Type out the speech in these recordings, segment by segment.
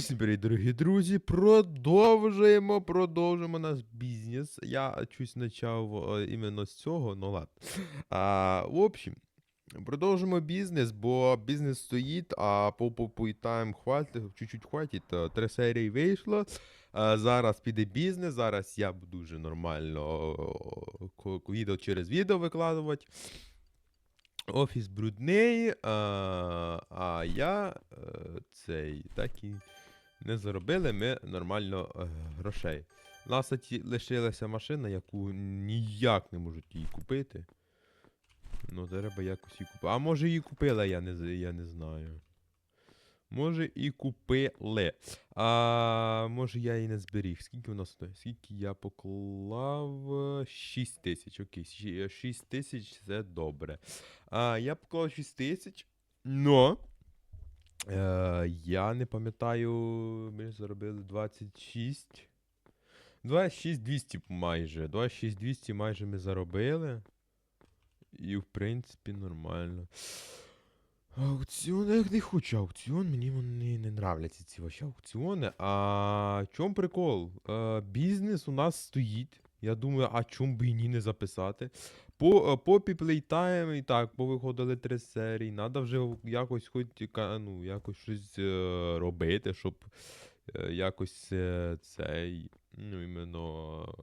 Всім привіт, дорогі друзі. Продовжуємо, продовжуємо наш бізнес. Я щось почав е, іменно з цього, ну ладно. А, в общем, продовжуємо бізнес, бо бізнес стоїть, а по по по тайм хватить, чуть-чуть хватить. Три серії вийшло. А, зараз піде бізнес, зараз я буду вже нормально відео через відео викладувати. Офіс брудний, а, а я е, цей так і не заробили ми нормально е, грошей. У нас лишилася машина, яку ніяк не можуть її купити. Ну, треба якось її купити. А може її купила, я не, я не знаю. Може і купили. А може я її не зберіг. Скільки вона стоїть? Скільки я поклав? 6 тисяч. Окей, 6 тисяч це добре. А, я поклав 6 тисяч, но е, я не пам'ятаю, ми заробили 26. 26 200 майже. 26 200 майже ми заробили. І, в принципі, нормально. Аукціон, я не хочу аукціон, мені вони не нравляться ці ваші аукціони. А в чому прикол? Е, бізнес у нас стоїть. Я думаю, а чому би і ні не записати? По, е, попі Playtime і так, повиходили три серії. Надо вже якось хоч ну, якось щось е, робити, щоб е, якось е, цей, ну, іменно.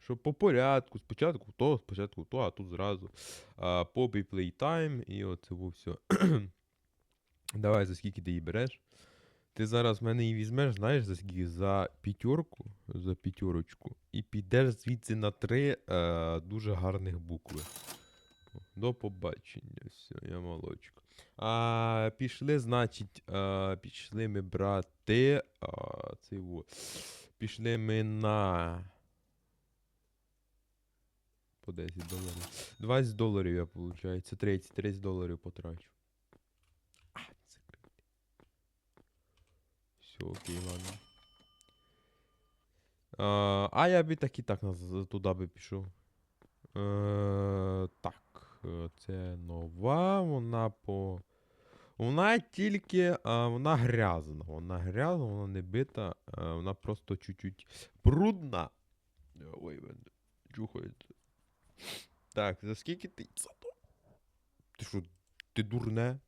Щоб по порядку, спочатку то, спочатку то, а тут зразу. А, попі Playtime і оце все. Давай, за скільки ти її береш? Ти зараз в мене її візьмеш, знаєш, за скільки? За п'ятерку, за п'ятерочку, і підеш звідси на три е, дуже гарних букви. До побачення, все, я молочко. А, пішли, значить, а, пішли ми брати. А, цей во. Пішли ми на. По 10 доларів. 20 доларів я, виходить. 30, 30 доларів потрачу. А, закрити. Все, окей, ладно. А, а я би так і так туди би пішов. Е, так, е, це нова, вона по. Вона тільки. А, вона грязна. Вона грязна, вона не бита, а, вона просто чуть-чуть брудна. Е, Ой, він чухається. Так, за скільки ти. Ти що, ти дурне?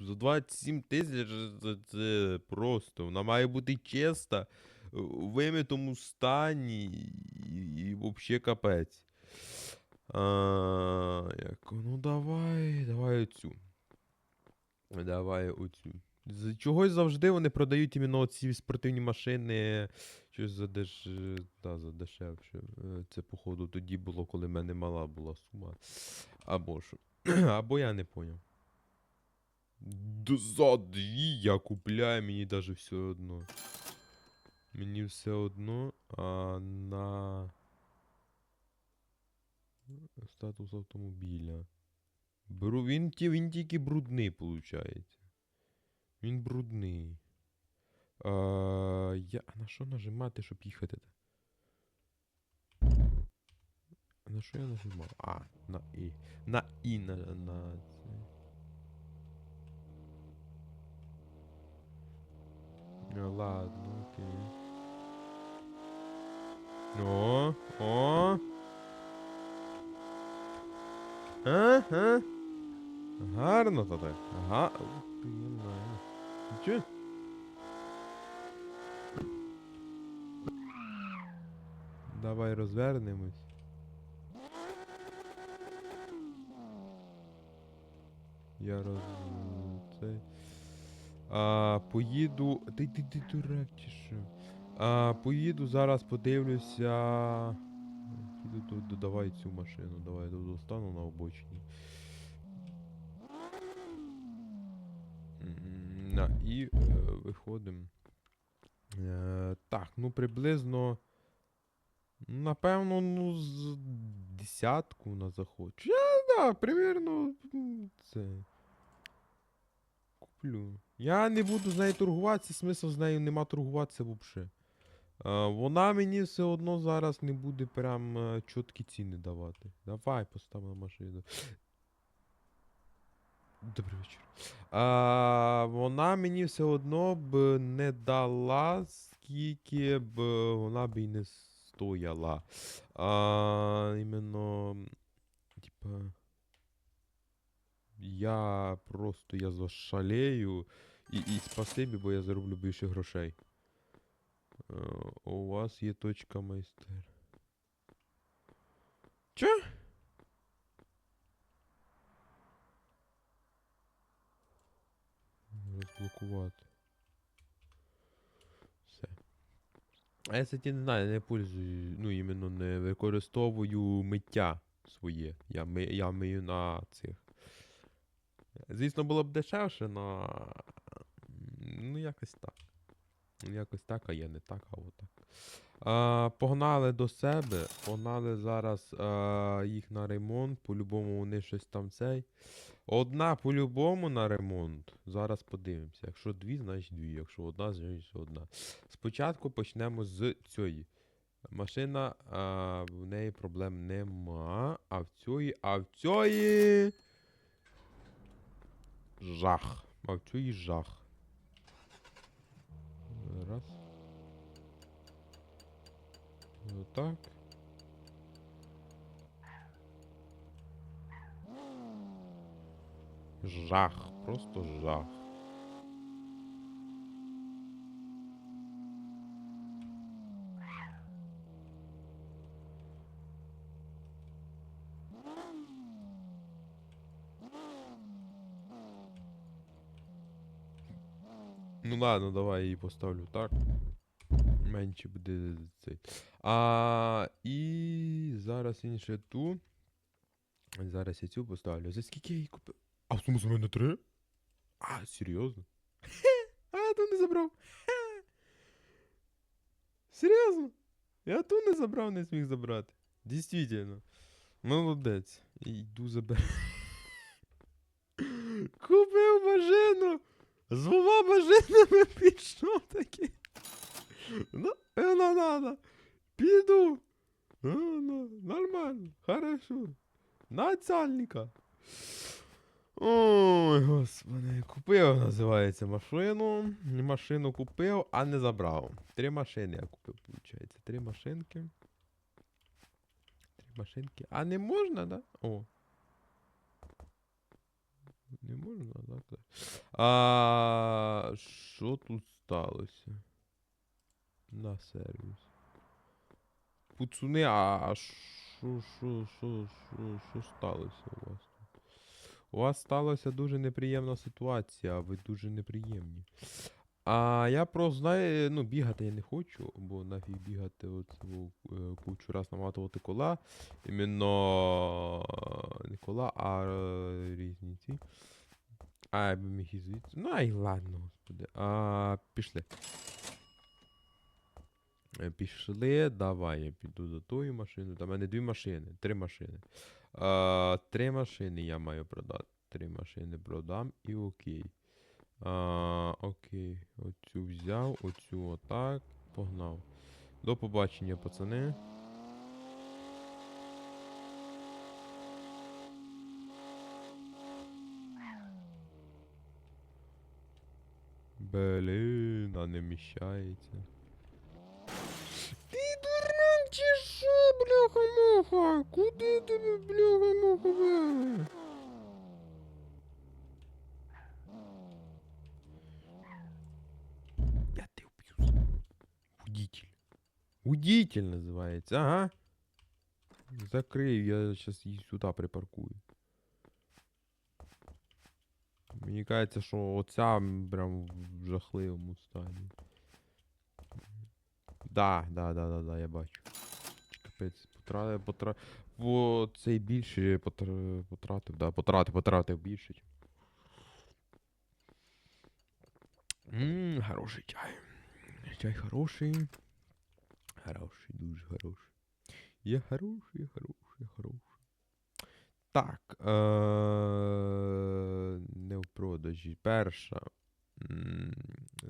За 27 тисяч це, це просто. Вона має бути чиста, в вимитому стані і, і взагалі капець. А, як, ну давай, давай оцю. Давай оцю. З чогось завжди вони продають іменно ці спортивні машини. Щось за, деш... да, дешевше. Е, Це, походу, тоді було, коли в мене мала була сума. Або що. Або я не поняв. За дві я купляю, мені даже все одно. Мені все одно, а на статус автомобіля. Бру... Він, він тільки брудний, виходить. Він брудний. А, я... а на що нажимати, щоб їхати? На що я нажимав? А, на І. На І на, на це. Ну ладно, окей. О, о. Ага. Гарно то так. Ага. Ё-моё. Нічого? Давай розвернемось. Я роз... Цей... А, поїду. Ти ти ти дурак чи що? А, поїду зараз подивлюся. Їду до, до, давай цю машину, давай до- достану на обочині. На, і е, виходимо. Е, так, ну приблизно. Напевно, ну, з десятку на захочу. Я, да, примерно. Це. Куплю. Я не буду з нею торгуватися, смисл з нею нема торгуватися взагалі. Вона мені все одно зараз не буде прям е, чіткі ціни давати. Давай поставимо машину. Добрий вечір. А, вона мені все одно б не дала, скільки б вона б і не стояла. А, іменно, типа. Я просто я зашалею. І, і спасибі, бо я зароблю більше грошей. Е, у вас є точка майстер. Чо? Розблокувати. Все. А я, кстати, не знаю, не пользую, ну, іменно не використовую миття своє. Я, ми, я мию на цих. Звісно, було б дешевше, но. Ну, якось так. Якось так, а я не так, а отак. А, погнали до себе. Погнали зараз а, їх на ремонт. По-любому вони щось там цей. Одна по-любому на ремонт. Зараз подивимося. Якщо дві, значить дві. Якщо одна, значить одна. Спочатку почнемо з цієї. Машина, а, в неї проблем нема. А в цієї, а в цієї. Жах. А в цієї жах. Раз. Отак. Жах. Просто жах. Ну ладно, давай я її поставлю так. Менше буде цей. А, і зараз інше ту. Зараз я цю поставлю. За скільки я її купив? А в суму за мене три? А, серйозно? А я ту не забрав. Серйозно? Я ту не забрав, не зміг забрати. Дійсно. Молодець. Йду заберу. Купив машину! З двома машинами пішов таки. Ну, е, ну, надо. Піду. Ну, ну, нормально, хорошо. Начальника. Ой, господи, купив, називається машину. Машину купив, а не забрав. Три машини я купив, виходить. Три машинки. Три машинки. А не можна, да? О. Не можна, так? так. А що тут сталося? На сервіс. Пуцуни, а що, що, що, що, що сталося у вас тут? У вас сталася дуже неприємна ситуація, ви дуже неприємні. А я просто знаю, ну, бігати я не хочу, бо нафіг бігати оцю е, кучу раз наматувати кола. Іменно е, не кола, а е, різні ці. А, я би міг і звідси. Ну, ай, ладно, господи. А, пішли. Пішли, давай, я піду до тої машини. Та в мене дві машини, три машини. А, три машини я маю продати. Три машини продам і окей. А, окей. Оцю взяв, оцю отак. Погнав. До побачення, пацани. Блін, а не вміщається. Ти дурак чи що, бляха-муха? Куди тебе, бляха-муха, вели? Я тебе убью. Водитель. Водитель називається, ага. Закрив, я зараз її сюди припаркую. Мені кажеться, що оця прям в жахливому стані. Да, да, да, да, да, я бачу. Капець, потратив, потратив. Бо цей більше потр- потратив, да, потратив, потратив більше. Ммм, хороший чай. Чай хороший. Хороший, дуже хороший. Я хороший, я хороший, я хороший. Так. Е- не в продажі. Перша.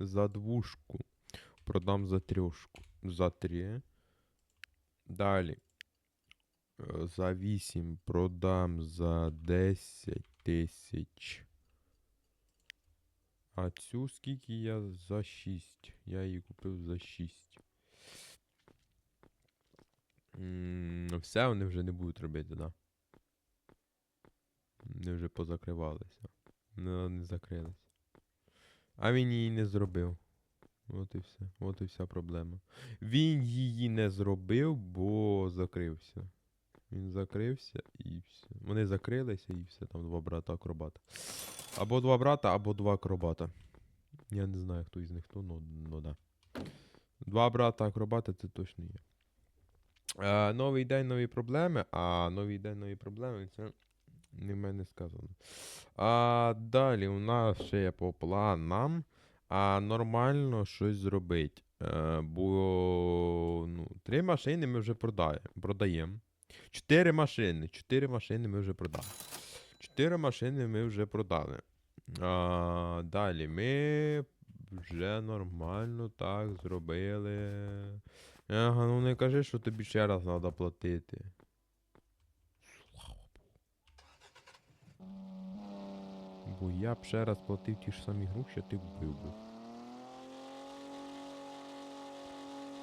За двушку. Продам за трьошку. За три. Далі. Е, За 8 продам за 10 тисяч. А цю скільки я за 6? Я її купив за 6. Ну Все вони вже не будуть робити, да? Вони вже позакривалися. Ну, не закрились. А він її не зробив. От і все. От і вся проблема. Він її не зробив, бо закрився. Він закрився і все. Вони закрилися і все, там два брата акробата. Або два брата, або два акробата. Я не знаю, хто із них хто, ну, ну да. Два брата акробата це точно є. Е, новий день, нові проблеми, а новий день, нові проблеми це не в мене сказано. А далі у нас ще є по планам. А нормально щось зробити. Е, бо ну, три машини ми вже продаємо. Чотири машини. Чотири машини ми вже продали. Чотири машини ми вже продали. А, далі ми вже нормально так зробили. Ага, ну не кажи, що тобі ще раз треба платити. Бо я б ще раз платив ті ж самі гроші, ти вбив би.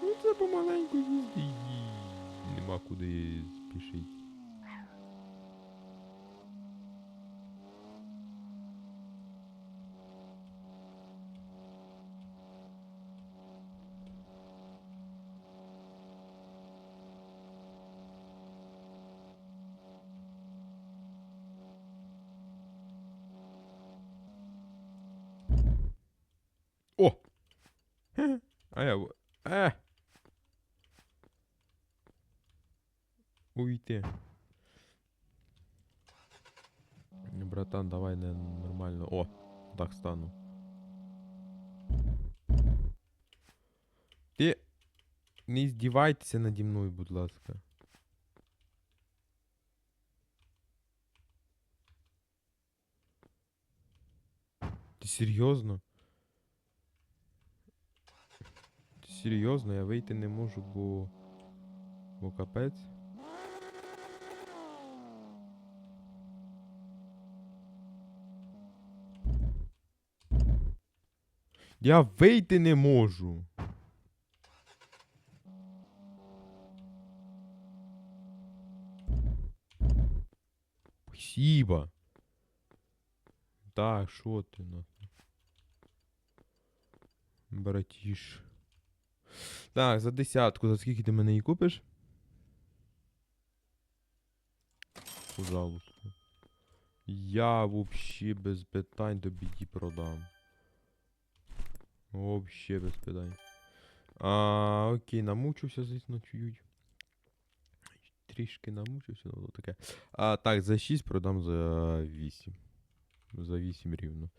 Ну це помаленьку їздить. Нема куди спішити. А я... в- Е! Уйти. Братан, давай не нормально. О, так стану. Ти не здівайтеся наді мною, будь ласка. Ти серйозно? Серйозно? Я вийти не можу, бо. Бо капець. Я вийти не можу. Спасибо. Так, що ти нахуй? Братіш. Так, за десятку. За скільки ти мене її купиш? Пожалуйста. Я вообще без питань тобі її продам. Вообще без питань. А, окей, намучився, звісно, чуть. Трішки намучився, ну таке. А, так, за 6 продам за 8. За 8 рівно.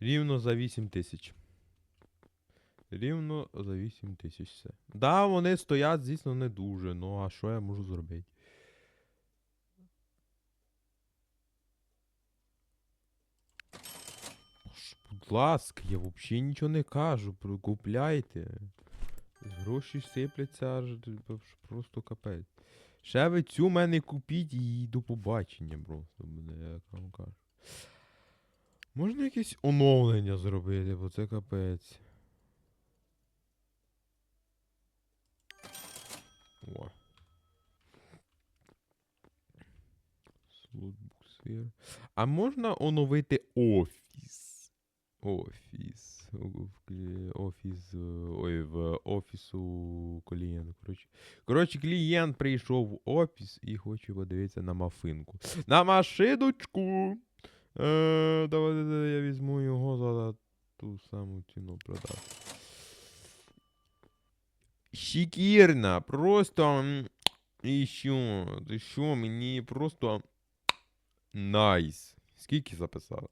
Рівно за 8 тисяч. Рівно за 8 тисяч все. Да, вони стоять, звісно, не дуже. Ну а що я можу зробити? Будь ласка, я взагалі нічого не кажу. Купляйте. Гроші сипляться аж просто капець. Ще ви цю мене купіть і до побачення просто буде, як вам кажу. Можна якесь оновлення зробити, бо це капець. О. Слотбуксир. А можна оновити офіс? Офіс. Офіс. е, Ой, в офісу клієнта. Коротше. Коротше, клієнт прийшов в офіс і хоче подивитися на мафинку. На машиночку! Е, давай, давай я візьму його за ту саму ціну продав. Шикірна, просто. І що? Ти мені просто. Найс. Скільки записав?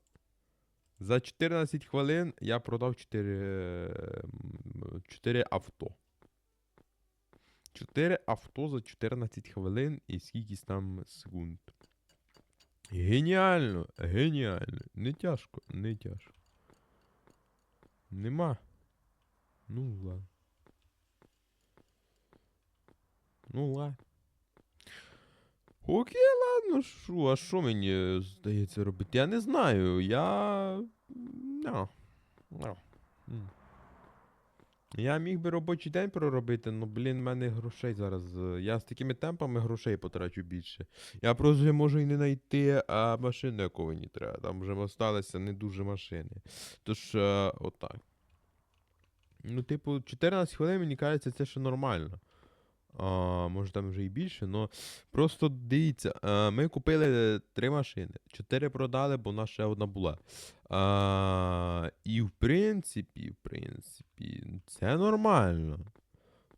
За 14 хвилин я продав 4, 4 авто. 4 авто за 14 хвилин і скількись там секунд. Геніально! Геніально! Не тяжко, не тяжко. Нема. Ну ладно. Ну ладно. Окей, ладно, що, а що мені здається робити? Я не знаю. Я. No. Ну. М. Я міг би робочий день проробити, ну блін, в мене грошей зараз. е, Я з такими темпами грошей потрачу більше. Я просто можу і не знайти а, машину, яку мені треба. Там вже осталися не дуже машини. Тож, е, отак. Ну, типу, 14 хвилин, мені кажеться, це ще нормально. А, може там вже і більше, але просто дивіться, е, ми купили три машини. Чотири продали, бо в нас ще одна була. А, і в принципі, в принципі, це нормально.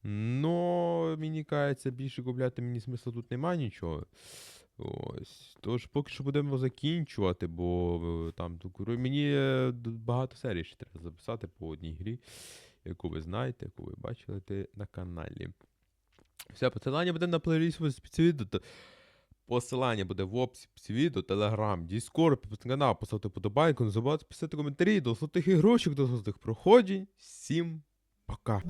Но мені кажеться, більше купляти мені смислу тут немає нічого. Ось. Тож поки що будемо закінчувати, бо е, там мені е, багато серій ще треба записати по одній грі, яку ви знаєте, яку ви бачили на каналі. Все, посилання буде на плейліст в відео. Посилання буде в описі під відео, телеграм, Discord, підписник канал, поставте подобайку, не забувайте писати коментарі, до золотих ігрочок, до золотих проходжень. Всім пока.